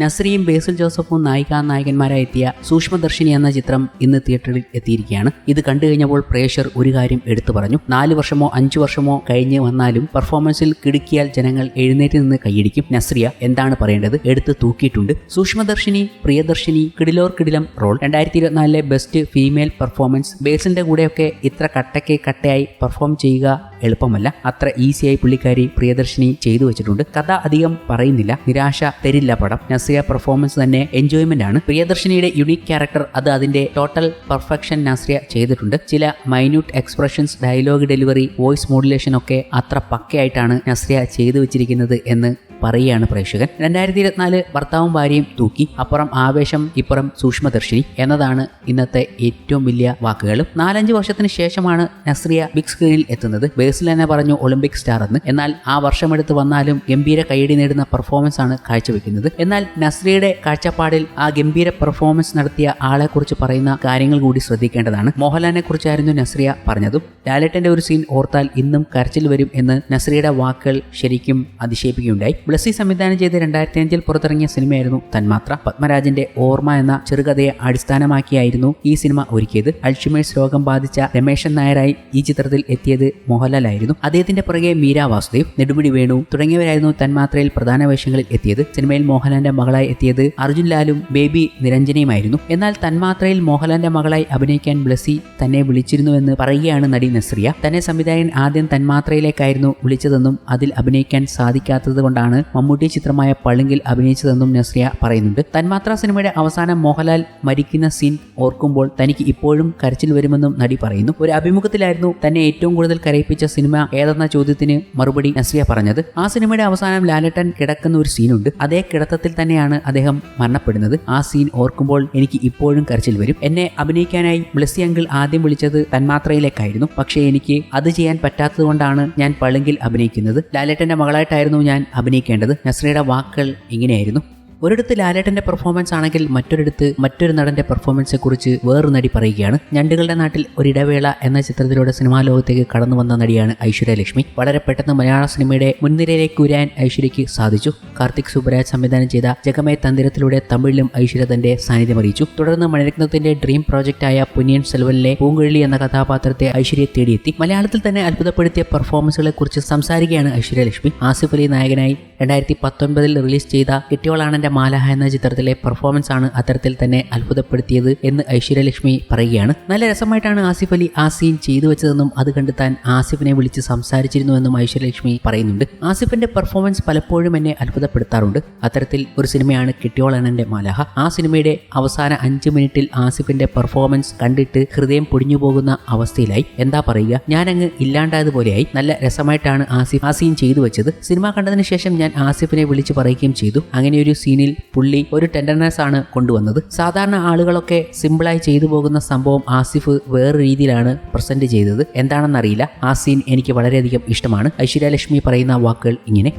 നസ്രിയും ബേസിൽ ജോസഫും നായികാ നായകന്മാരായി എത്തിയ സൂക്ഷ്മദർശിനി എന്ന ചിത്രം ഇന്ന് തിയേറ്ററിൽ എത്തിയിരിക്കുകയാണ്. ഇത് കണ്ടു കഴിഞ്ഞപ്പോൾ പ്രേക്ഷർ ഒരു കാര്യം എടുത്തു പറഞ്ഞു. നാല് വർഷമോ അഞ്ചു വർഷമോ കഴിഞ്ഞ് വന്നാലും പെർഫോമൻസിൽ കിടുക്കിയാൽ ജനങ്ങൾ എഴുന്നേറ്റ് നിന്ന് കൈയടിക്കും. നസ്രിയ എന്താണ് പറയേണ്ടത്? എടുത്ത് തൂക്കിയിട്ടുണ്ട്. സൂക്ഷ്മദർശിനി പ്രിയദർശിനി കിടിലോർ കിടിലം റോൾ. രണ്ടായിരത്തി ഇരുപത്തിനാലിലെ ബെസ്റ്റ് ഫീമെയിൽ പെർഫോമൻസ്. ബേസിന്റെ കൂടെയൊക്കെ ഇത്ര കട്ടയ്ക്ക് കട്ടയായി പെർഫോം ചെയ്യുക എളുപ്പമല്ല. അത്ര ഈസിയായി പുള്ളിക്കാരി പ്രിയദർശിനി ചെയ്തു വെച്ചിട്ടുണ്ട്. കഥ അധികം പറയുന്നില്ല. നിരാശ തരില്ല പടം. നസിയ പെർഫോമൻസ് തന്നെ എൻജോയ്മെന്റ് ആണ്. പ്രിയദർശിനിയുടെ യുണീക് ക്യാരക്ടർ അത് അതിന്റെ ടോട്ടൽ പെർഫെക്ഷൻ നസ്രിയ ചെയ്തിട്ടുണ്ട്. ചില minute expressions dialogue delivery voice modulation ഒക്കെ അത്ര പക്കയായിട്ടാണ് നസ്രിയ ചെയ്തു വെച്ചിരിക്കുന്നത് എന്ന് പറയുകയാണ് പ്രേക്ഷകൻ. രണ്ടായിരത്തി ഇരുപത്തിനാല് ഭർത്താവും ഭാര്യയും തൂക്കി അപ്പുറം ആവേശം ഇപ്പുറം സൂക്ഷ്മദർശിനി എന്നതാണ് ഇന്നത്തെ ഏറ്റവും വലിയ വാക്കുകൾ നാലഞ്ച് വർഷത്തിന് ശേഷമാണ് നസ്രിയ ബിഗ് സ്ക്രീനിൽ എത്തുന്നത്. ബേസിൽ തന്നെ പറഞ്ഞു ഒളിമ്പിക് സ്റ്റാർ എന്ന്. എന്നാൽ ആ വർഷം വർഷമെടുത്ത് വന്നാലും ഗംഭീര കൈയടി നേടുന്ന പെർഫോമൻസ് ആണ് കാഴ്ചവെക്കുന്നത്. എന്നാൽ നസ്രിയയുടെ കാഴ്ചപ്പാടിൽ ആ ഗംഭീര പെർഫോമൻസ് നടത്തിയ ആളെക്കുറിച്ച് പറയുന്ന കാര്യങ്ങൾ കൂടി ശ്രദ്ധിക്കേണ്ടതാണ്. മോഹൻലാലിനെ കുറിച്ചായിരുന്നു നസ്രിയ പറഞ്ഞതും. ലാലേട്ടന്റെ ഒരു സീൻ ഓർത്താൽ ഇന്നും കരച്ചിൽ വരും എന്ന് നസ്രിയയുടെ വാക്കുകൾ ശരിക്കും അതിശയിപ്പിക്കുകയുണ്ടായി. ബ്ലസ്സി സംവിധാനം ചെയ്ത് രണ്ടായിരത്തി അഞ്ചിൽ പുറത്തിറങ്ങിയ സിനിമയായിരുന്നു തന്മാത്ര. പത്മരാജന്റെ ഓർമ്മ എന്ന ചെറുകഥയെ അടിസ്ഥാനമാക്കിയായിരുന്നു ഈ സിനിമ ഒരുക്കിയത്. അൾഷിമേഴ്സ് രോഗം ബാധിച്ച രമേശൻ നായരായി ഈ ചിത്രത്തിൽ എത്തിയത് മോഹൻലാലായിരുന്നു. അദ്ദേഹത്തിന്റെ പുറകെ മീര വാസുദേവ് നെടുമുടി വേണു തുടങ്ങിയവരായിരുന്നു തന്മാത്രയിൽ പ്രധാന വേഷങ്ങളിൽ എത്തിയത്. സിനിമയിൽ മോഹൻലാലിന്റെ മകളായി എത്തിയത് അർജുൻ ലാലും ബേബി നിരഞ്ജനയുമായിരുന്നു. എന്നാൽ തന്മാത്രയിൽ മോഹൻലാലിന്റെ മകളായി അഭിനയിക്കാൻ ബ്ലസ്സി തന്നെ വിളിച്ചിരുന്നുവെന്ന് പറയുകയാണ് നടി നസ്രിയ. തന്നെ സംവിധായകൻ ആദ്യം തന്മാത്രയിലേക്കായിരുന്നു വിളിച്ചതെന്നും അതിൽ അഭിനയിക്കാൻ സാധിക്കാത്തത് കൊണ്ടാണ് മമ്മൂട്ടി ചിത്രമായ പളുങ്കിൽ അഭിനയിച്ചതെന്നും നസ്രിയ പറയുന്നുണ്ട്. തന്മാത്ര സിനിമയുടെ അവസാനം മോഹൻലാൽ മരിക്കുന്ന സീൻ ഓർക്കുമ്പോൾ തനിക്ക് ഇപ്പോഴും കരച്ചിൽ വരുമെന്നും നടി പറയുന്നു. ഒരു അഭിമുഖത്തിലായിരുന്നു തന്നെ ഏറ്റവും കൂടുതൽ കരയിപ്പിച്ച സിനിമ ഏതെന്ന ചോദ്യത്തിന് മറുപടി നസ്രിയ പറഞ്ഞത്. ആ സിനിമയുടെ അവസാനം ലാലട്ടൻ കിടക്കുന്ന ഒരു സീനുണ്ട് അതേ കിടത്തത്തിൽ തന്നെയാണ് അദ്ദേഹം മരണപ്പെടുന്നത്. ആ സീൻ ഓർക്കുമ്പോൾ എനിക്ക് ഇപ്പോഴും കരച്ചിൽ വരും. എന്നെ അഭിനയിക്കാനായി ബ്ലസ്സി അങ്കിൾ ആദ്യം വിളിച്ചത് തന്മാത്രയിലേക്കായിരുന്നു. പക്ഷേ എനിക്ക് അത് ചെയ്യാൻ പറ്റാത്തതുകൊണ്ടാണ് ഞാൻ പളുങ്കിൽ അഭിനയിക്കുന്നത്. ലാലേട്ടന്റെ മകളായിട്ടായിരുന്നു ഞാൻ അഭിനയിക്കേണ്ടത് നസ്രയുടെ വാക്കുകൾ ഇങ്ങനെയായിരുന്നു. ഒരിടത്ത് ലാലേട്ടന്റെ പെർഫോമൻസ് ആണെങ്കിൽ മറ്റൊരിടത്ത് മറ്റൊരു നടന്റെ പെർഫോമൻസെ കുറിച്ച് വേറൊരു നടി പറയുകയാണ്. ഞണ്ടുകളുടെ നാട്ടിൽ ഒരിടവേള എന്ന ചിത്രത്തിലൂടെ സിനിമാ ലോകത്തേക്ക് കടന്നു വന്ന നടിയാണ് ഐശ്വര്യ ലക്ഷ്മി. വളരെ പെട്ടെന്ന് മലയാള സിനിമയുടെ മുൻനിരയിലേക്ക് ഉരാൻ ഐശ്വര്യയ്ക്ക് സാധിച്ചു. കാർത്തിക് സുബരാജ് സംവിധാനം ചെയ്ത ജഗമേ തന്ത്രത്തിലൂടെ തമിഴിലും ഐശ്വര്യ തന്റെ സാന്നിധ്യം അറിയിച്ചു. തുടർന്ന് മണിരത്നത്തിന്റെ ഡ്രീം പ്രോജക്റ്റ് ആയ പുനിയൻ സെൽവലിലെ പൂങ്കുഴലി എന്ന കഥാപാത്രത്തെ ഐശ്വര്യ തേടിയെത്തി. മലയാളത്തിൽ തന്നെ അത്ഭുതപ്പെടുത്തിയ പെർഫോമൻസുകളെ കുറിച്ച് സംസാരിക്കുകയാണ് ഐശ്വര്യ ലക്ഷ്മി. ആസിഫ് അലി നായകനായി രണ്ടായിരത്തി പത്തൊൻപതിൽ റിലീസ് ചെയ്ത കെട്ടിയോളാണെന്റെ മാലഹ എന്ന ചിത്രത്തിലെ പെർഫോമൻസ് ആണ് അത്തരത്തിൽ തന്നെ അത്ഭുതപ്പെടുത്തിയത് എന്ന് ഐശ്വര്യലക്ഷ്മി പറയുകയാണ്. നല്ല രസമായിട്ടാണ് ആസിഫ് അലി ആ സീൻ ചെയ്തു വെച്ചതെന്നും അത് കണ്ട് താൻ ആസിഫിനെ വിളിച്ച് സംസാരിച്ചിരുന്നുവെന്നും ഐശ്വര്യലക്ഷ്മി പറയുന്നുണ്ട്. ആസിഫിന്റെ പെർഫോമൻസ് പലപ്പോഴും എന്നെ അത്ഭുതപ്പെടുത്താറുണ്ട്. അത്തരത്തിൽ ഒരു സിനിമയാണ് കിട്ടിയോളനന്റെ മാലഹ. ആ സിനിമയുടെ അവസാന അഞ്ച് മിനിറ്റിൽ ആസിഫിന്റെ പെർഫോമൻസ് കണ്ടിട്ട് ഹൃദയം പൊടിഞ്ഞു പോകുന്ന അവസ്ഥയിലായി. എന്താ പറയുക? ഞാൻ ഞാനങ്ങ് ഇല്ലാണ്ടായതുപോലെയായി. നല്ല രസമായിട്ടാണ് ആസിഫ് ആ സീൻ ചെയ്തു വെച്ചത്. സിനിമ കണ്ടതിന് ശേഷം ഞാൻ ആസിഫിനെ വിളിച്ച് പറയുകയും ചെയ്തു. അങ്ങനെ ഒരു സീനിൽ പുള്ളി ഒരു ടെൻഡർനെസ് ആണ് കൊണ്ടുവന്നത്. സാധാരണ ആളുകളൊക്കെ സിമ്പിളായി ചെയ്തു പോകുന്ന സംഭവം ആസിഫ് വേറെ രീതിയിലാണ് പ്രസന്റ് ചെയ്തത്. എന്താണെന്നറിയില്ല. ആ സീൻ എനിക്ക് വളരെയധികം ഇഷ്ടമാണ്. ഐശ്വര്യലക്ഷ്മി പറയുന്ന വാക്കുകൾ ഇങ്ങനെ.